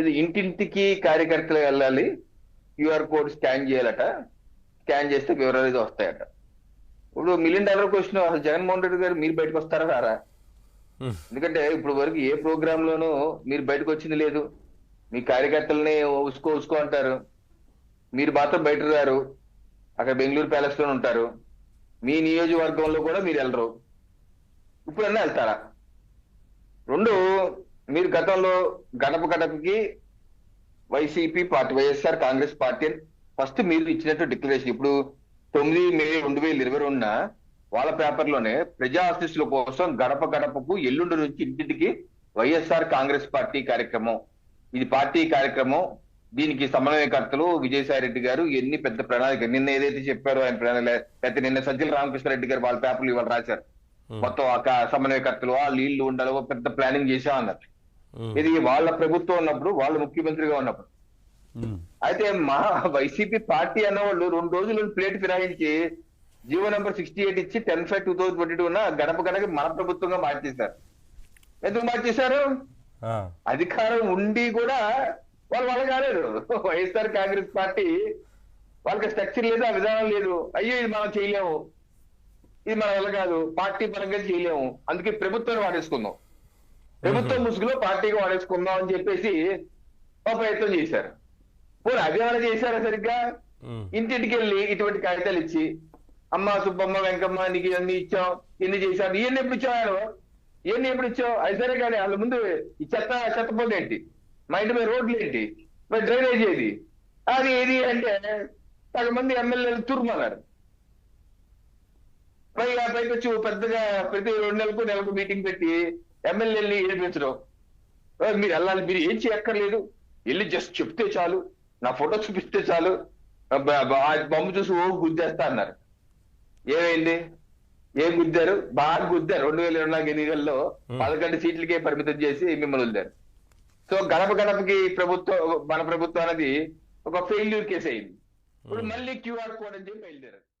ఇది ఇంటింటికి కార్యకర్తలు వెళ్ళాలి. క్యూఆర్ కోడ్ స్కాన్ చేయాలట. స్కాన్ చేస్తే వివరాలు ఇది వస్తాయట. ఇప్పుడు మిలియన్ డాలర్ క్వశ్చన్ అసలు జగన్మోహన్ రెడ్డి గారు మీరు బయటకు వస్తారా రారా? ఎందుకంటే ఇప్పుడు వరకు ఏ ప్రోగ్రామ్ లోనూ మీరు బయటకు వచ్చింది లేదు. మీ కార్యకర్తల్ని ఉసుకో ఉసుకో అంటారు. మీరు మాత్రం బయటకు రారు. అక్కడ బెంగళూరు ప్యాలెస్లోనే ఉంటారు. మీ నియోజకవర్గంలో కూడా మీరు వెళ్ళరు. ఇప్పుడన్నా వెళ్తారా? రెండు మీరు గతంలో గడప గడపకి YCP party YSR Congress party first మీరు ఇచ్చినట్టు డిక్లరేషన్. ఇప్పుడు తొమ్మిది మే రెండు వేల ఇరవై రెండున వాళ్ళ పేపర్లోనే ప్రజా ఆశీస్సుల కోసం గడప గడపకు ఎల్లుండి నుంచి ఇంటింటికి వైఎస్ఆర్ కాంగ్రెస్ పార్టీ కార్యక్రమం. ఇది పార్టీ కార్యక్రమం. దీనికి సమన్వయకర్తలు విజయసాయి రెడ్డి గారు ఎన్ని పెద్ద ప్రణాళిక నిన్న ఏదైతే చెప్పారో ఆయన ప్రణాళిక లేకపోతే నిన్న సజ్జల రామకృష్ణారెడ్డి గారు వాళ్ళ పేపర్లు ఇవాళ రాశారు. మొత్తం సమన్వయకర్తలు ఆ నీళ్ళు ఉండాలి పెద్ద ప్లానింగ్ చేసా అన్నారు ఇది వాళ్ళ ప్రభుత్వం ఉన్నప్పుడు వాళ్ళు ముఖ్యమంత్రిగా ఉన్నప్పుడు. అయితే మా వైసీపీ పార్టీ అన్న వాళ్ళు రెండు రోజులు ప్లేట్ ఫిరాయించి జీవో నెంబర్ సిక్స్టీ ఎయిట్ ఇచ్చి ten five two thousand twenty two గడప గడపకి మన ప్రభుత్వంగా మార్చేశారు. ఎందుకు మార్చేశారు? అధికారం ఉండి కూడా వాళ్ళు వాళ్ళ కాలేదు. వైఎస్ఆర్ కాంగ్రెస్ పార్టీ వాళ్ళకి స్ట్రక్చర్ లేదు ఆ విధానం లేదు. అయ్యో ఇది మనం చేయలేము. ఇది మన వల్ల కాదు. పార్టీ పరంగా చేయలేము. అందుకే ప్రభుత్వాన్ని వాడేసుకుందాం. ప్రభుత్వం ముసుగులో పార్టీగా వాడేసుకుందాం అని చెప్పేసి ఒక ప్రయత్నం చేశారు. పోనీ అదేమైనా చేశారా సరిగ్గా? ఇంటింటికి వెళ్ళి ఇటువంటి కాగితాలు ఇచ్చి అమ్మ సుబ్బమ్మ వెంకమ్మ నీకు ఇవన్నీ ఇచ్చాం ఇన్ని చేశాం ఇవన్నీ ఎప్పుడు ఇచ్చావు ఇవన్నీ ఎప్పుడు ఇచ్చావు? అది సరే కానీ వాళ్ళ ముందు ఈ చెత్త చెత్త పొంది ఏంటి? మా ఇంటి మీద రోడ్లు ఏంటి? మరి డ్రైనేజ్ ఏది? అది ఏది అంటే సగం మంది ఎమ్మెల్యేలు తురుమన్నారు. పైగా పైకి వచ్చి పెద్దగా ప్రతి రెండు నెలలకు నెలకు మీటింగ్ పెట్టి ఎమ్మెల్యేని ఏడిపించడం. "ఓ, మీరు వెళ్ళాలి మీరు ఏం చేయక్కర్లేదు. వెళ్ళి జస్ట్ చెప్తే చాలు. నా ఫోటో చూపిస్తే చాలు. బొమ్మ చూసి ఓ గుద్దేస్తా అన్నారు. ఏమైంది? ఏం గుద్దారు? బాగా గుద్దారు. రెండు వేల ఇరవై నాలుగు ఎన్నికల్లో పదకొండు సీట్లకే పరిమితం చేసి మిమ్మల్ని వదిలారు. సో గడప గడపకి ప్రభుత్వం మన ప్రభుత్వం అనేది ఒక ఫెయిల్యూర్ కేసు అయింది. ఇప్పుడు మళ్ళీ క్యూఆర్ కోడ్ అని చెప్పి బయలుదేరారు.